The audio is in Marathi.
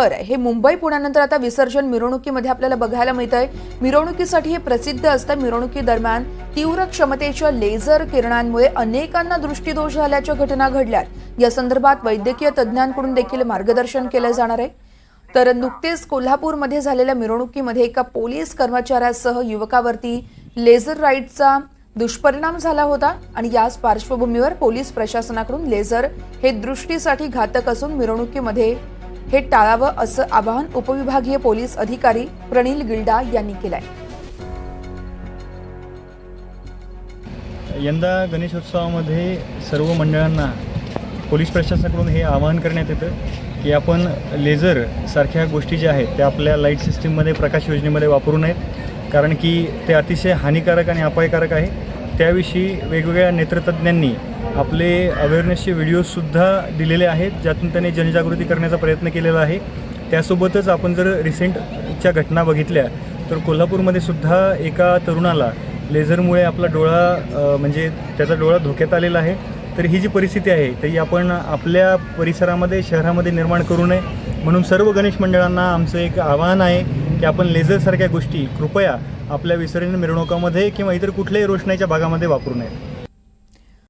बरं हे मुंबई पुण्यानंतर आता विसर्जन मिरवणुकीमध्ये आपल्याला बघायला मिळत आहे. मिरवणुकीसाठी हे प्रसिद्ध असतं. मिरवणुकीदरम्यान तीव्र क्षमतेच्या लेझर किरणांमुळे अनेकांना दृष्टीदोष झाल्याच्या घटना घडल्यात या संदर्भात वैद्यकीय तज्ज्ञांकडून देखील मार्गदर्शन केलं जाणार आहे. तर नुकतेच कोल्हापूरमध्ये झालेल्या मिरवणुकीमध्ये एका पोलीस कर्मचाऱ्यासह युवकावरती लेझर राईटचा दुष्परिणाम झाला होता आणि याच पार्श्वभूमीवर पोलीस प्रशासनाकडून लेझर हे दृष्टीसाठी घातक असून मिरवणुकीमध्ये हे टाळावं असं आवाहन उपविभागीय पोलीस अधिकारी प्रणील गिल्डा यांनी केलंय. यंदा गणेशोत्सवामध्ये सर्व मंडळांना पोलीस प्रशासनाकडून हे आवाहन करण्यात येतं की आपण लेझर सारख्या गोष्टी ज्या आहेत त्या आपल्या लाइट सिस्टीममध्ये प्रकाश योजनेमध्ये वापरू नयेत. कारण की ते अतिशय हानिकारक आणि अपायकारक आहे. त्याविषयी वेगवेगळ्या नेत्रतज्ञांनी आपले अवेअरनेसचे व्हिडिओजसुद्धा दिलेले आहेत ज्यातून त्यांनी जनजागृती करण्याचा प्रयत्न केलेला आहे. त्यासोबतच आपण जर रिसेंटच्या घटना बघितल्या तर कोल्हापूरमध्ये सुद्धा एका तरुणाला लेझरमुळे आपला डोळा म्हणजे त्याचा डोळा धोक्यात आलेला आहे. तर ही जी परिस्थिती आहे ती आपण आपल्या परिसरामध्ये शहरामध्ये निर्माण करू नये. म्हणून सर्व गणेश मंडळांना आमचं एक आवाहन आहे की आपण लेझरसारख्या गोष्टी कृपया आपल्या विसर्जन मिरवणुकामध्ये किंवा इतर कुठल्याही रोषणाईच्या भागामध्ये वापरू नये.